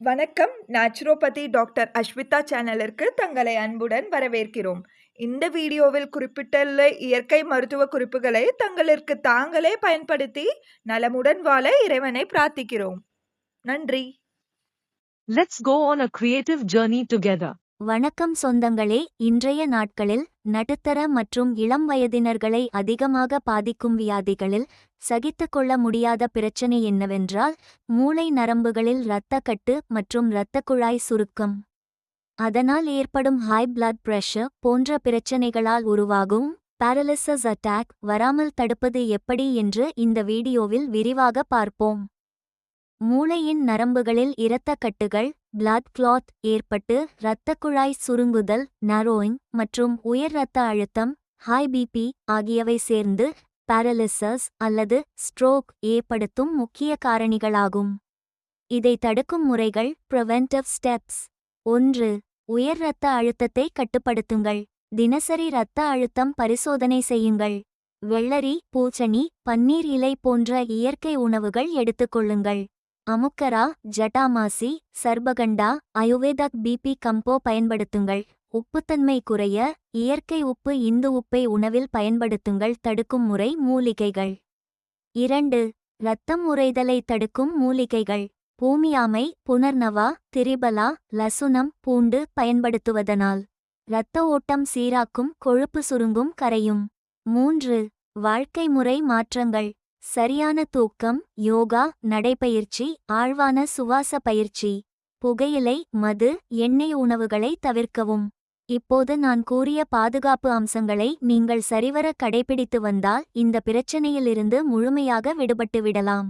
வணக்கம். Naturopathy doctor Ashwitha சேனலிற்கு தங்களை அன்புடன் வரவேற்கிறோம். இந்த வீடியோவில் குறிப்பிட்டுள்ள இயற்கை மருத்துவ குறிப்புகளை தங்களிற்கு தாங்களே பயன்படுத்தி நலமுடன் வாழ இறைவனை பிரார்த்திக்கிறோம். நன்றி. Let's go on a creative journey together வணக்கம் சொந்தங்களே இன்றைய நாட்களில் நடுத்தர மற்றும் இளம் வயதினர்களை அதிகமாக பாதிக்கும் வியாதிகளில் சகித்துக்கொள்ள முடியாத பிரச்சனை என்னவென்றால் மூளை நரம்புகளில் இரத்தக்கட்டு மற்றும் இரத்தக்குழாய் சுருக்கம். அதனால் ஏற்படும் ஹை பிளட் பிரஷர் போன்ற பிரச்சனைகளால் உருவாகும் பாரலிசஸ் அட்டாக் வராமல் தடுப்பது எப்படி என்று இந்த வீடியோவில் விரிவாக பார்ப்போம். மூளையின் நரம்புகளில் இரத்தக்கட்டுகள் பிளட் கிளாத் ஏற்பட்டு இரத்தக்குழாய் சுருங்குதல் நரோயிங் மற்றும் உயர் இரத்த அழுத்தம் ஹை பிபி ஆகியவை சேர்ந்து பாரலிசஸ் அல்லது ஸ்ட்ரோக் ஏற்படுத்தும் முக்கிய காரணிகளாகும். இதை தடுக்கும் முறைகள் ப்ரிவென்டிவ் ஸ்டெப்ஸ் ஒன்று உயர் இரத்த அழுத்தத்தை கட்டுப்படுத்துங்கள். தினசரி இரத்த அழுத்தம் பரிசோதனை செய்யுங்கள். வெள்ளரி பூச்சனி பன்னீர் இலை போன்ற இயற்கை உணவுகள் எடுத்துக்கொள்ளுங்கள். அமுக்கரா ஜட்டாமாசி சர்பகண்டா அயுவேதக் பிபி கம்போ பயன்படுத்துங்கள். உப்புத்தன்மை குறைய இயற்கை உப்பு இந்து உப்பை உணவில் பயன்படுத்துங்கள். தடுக்கும் முறை மூலிகைகள். இரண்டு இரத்தம் உறைதலை தடுக்கும் மூலிகைகள். பூமியாமை புனர்னவா திரிபலா லசுனம் பூண்டு பயன்படுத்துவதனால். இரத்த ஓட்டம் சீராக்கும் கொழுப்பு சுருங்கும் கரையும். மூன்று வாழ்க்கை முறை மாற்றங்கள். சரியான தூக்கம் யோகா நடைப்பயிற்சி ஆழ்வான சுவாச பயிற்சி புகையிலை மது எண்ணெய் உணவுகளை தவிர்க்கவும். இப்போது நான் கூறிய பாதுகாப்பு அம்சங்களை நீங்கள் சரிவர கடைபிடித்து வந்தால் இந்த பிரச்சனையிலிருந்து முழுமையாக விடுபட்டு விடலாம்.